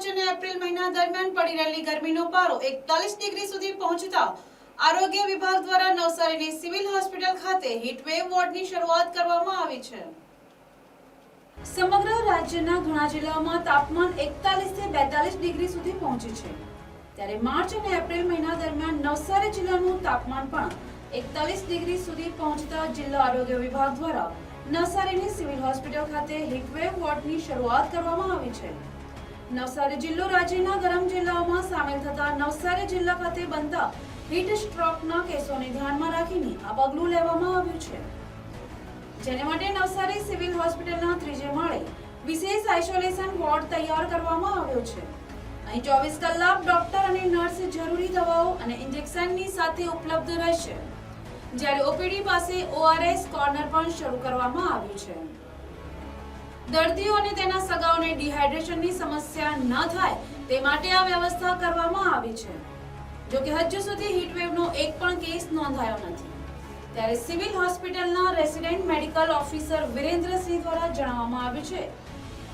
March અને April મહિના દરમિયાન પડી રહેલી ગરમીનો પારો એકતાલીસ ડિગ્રી સુધી પહોંચતા આરોગ્ય વિભાગ દ્વારા નવસારીની સિવિલ હોસ્પિટલ ખાતે હીટવેવ વોર્ડની શરૂઆત કરવામાં આવી છે. સમગ્ર રાજ્યના ઘણા જિલ્લાઓમાં તાપમાન એકતાલીસથી બેતાલીસ ડિગ્રી સુધી પહોંચ્યું છે. ત્યારે માર્ચ અને એપ્રિલ મહિના દરમિયાન નવસારી જિલ્લાનું તાપમાન પણ એકતાલીસ ડિગ્રી સુધી પહોંચતા જિલ્લા આરોગ્ય વિભાગ દ્વારા નવસારીની સિવિલ હોસ્પિટલ ખાતે હીટવેવ વોર્ડની શરૂઆત કરવામાં આવી છે. નવસારી જિલ્લો રાજ્યના ગરમ જિલ્લાઓમાં સામેલ થતા નવસારી જિલ્લા ખાતે બનતા હીટ સ્ટ્રોકના કેસોને ધ્યાનમાં રાખીને આ પગલું લેવામાં આવ્યું છે. જેને માટે નવસારી સિવિલ હોસ્પિટલના ત્રીજે માળે વિશેષ આઇસોલેશન વોર્ડ તૈયાર કરવામાં આવ્યો છે. અહીં ચોવીસ કલાક ડોક્ટર અને નર્સ જરૂરી દવાઓ અને ઇન્જેક્શનની સાથે ઉપલબ્ધ રહેશે. જ્યારે ઓપીડી પાસે ઓઆરએસ કોર્નર પણ શરૂ કરવામાં આવ્યું છે. દર્દીઓ અને તેના સગાઓને ડિહાઇડ્રેશનની સમસ્યા ન થાય તે માટે આ વ્યવસ્થા કરવામાં આવી છે. જો કે હજુ સુધી હીટવેવનો એક પણ કેસ નોંધાયો નથી. ત્યારે સિવિલ હોસ્પિટલના રેસિડેન્ટ મેડિકલ ઓફિસર વિરેન્દ્રસિંહ દ્વારા જણાવવામાં આવ્યું છે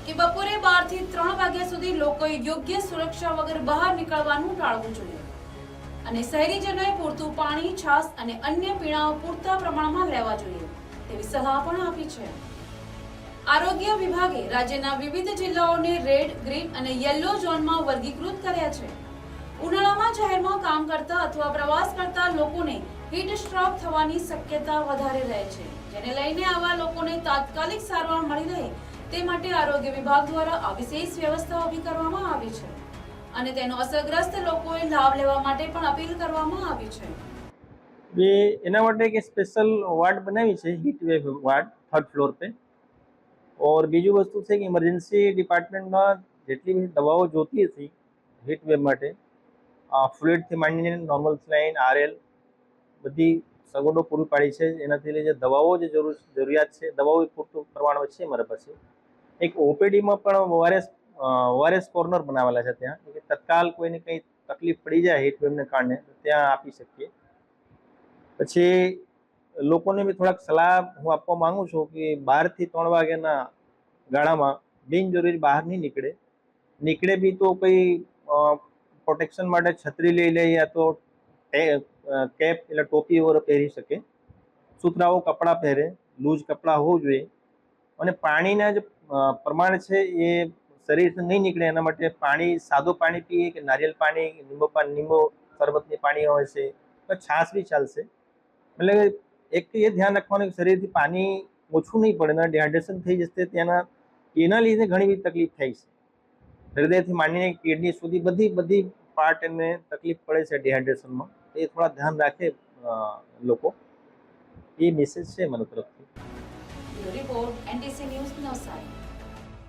કે બપોરે બારથી ત્રણ વાગ્યા સુધી લોકોએ યોગ્ય સુરક્ષા વગર બહાર નીકળવાનું ટાળવું જોઈએ. અને શહેરીજનોએ પૂરતું પાણી, છાશ અને અન્ય પીણાઓ પૂરતા પ્રમાણમાં લેવા જોઈએ તેવી સલાહ પણ આપી છે. આરોગ્ય વિભાગે રાજ્યના વિવિધ જિલ્લાઓને રેડ, ગ્રીન અને યલો ઝોનમાં વર્ગીકૃત કર્યા છે. ઉનાળામાં શહેરમાં કામ કરતા અથવા પ્રવાસ કરતા લોકોને હીટ સ્ટ્રોક થવાની શક્યતા વધારે રહે છે, જેને લઈને આવા લોકોને તાત્કાલિક સારવાર મળી રહે તે માટે આરોગ્ય વિભાગ દ્વારા આ વિશેષ વ્યવસ્થા ઊભી કરવામાં આવી છે. અને તેનો અસરગ્રસ્ત લોકોએ લાભ લેવા માટે પણ અપીલ કરવામાં આવી છે. એ એના માટે કે સ્પેશિયલ વાર્ડ બનાવી છે heat wave ward third floor pay. और બીજું વસ્તુ છે કે ઇમરજન્સી ડિપાર્ટમેન્ટમાં જેટલી બધી દવાઓ જોતી હતી હીટ વેવ માટે ફ્લુઇડથી માંડીને નોર્મલ સ્લાઇન આરએલ બધી સગવડો પૂરી પાડી છે. એનાથી લઈ જે દવાઓ જે જરૂર, જરૂરિયાત છે, દવાઓ પૂરતું પ્રમાણમાં છે મારા પાસે. એક ઓપીડીમાં પણ ઓઆરએસ ઓઆરએસ કોર્નર બનાવેલા છે ત્યાં. કે તત્કાલ કોઈને કંઈ તકલીફ પડી જાય હીટ વેવને કારણે ત્યાં આપી શકીએ. પછી લોકોને બી થોડાક સલાહ હું આપવા માંગુ છું કે બારથી ત્રણ વાગ્યાના ગાળામાં બિનજરૂરી બહાર નહીં નીકળે. નીકળે બી તો કંઈ પ્રોટેક્શન માટે છત્રી લઈ લે યા તો કેપ એટલે ટોપી વગેરે પહેરી શકે. સુતરાઓ કપડાં પહેરે, લૂઝ કપડાં હોવું જોઈએ. અને પાણીના જે પ્રમાણ છે એ શરીરથી નહીં નીકળે, એના માટે પાણી, સાદું પાણી પીએ કે નારિયેલ પાણી, લીંબુ પાણી, લીંબુ શરબતની પાણી હોય છે, તો છાશ બી ચાલશે. એટલે એક એ ધ્યાન રાખવાનું શરીરથી પાણી ઓછું નહીં પડે અને ડિહાઇડ્રેશન થઈ જશે તેના એના લીધે ઘણી બધી તકલીફ થાય છે. હૃદયથી માંડીને કિડની સુધી બધી બધી પાર્ટ એમને તકલીફ પડે છે ડિહાઇડ્રેશનમાં એ થોડા ધ્યાન રાખે લોકો. એ મેસેજ છે મારા તરફથી. Report NDC news Navsari.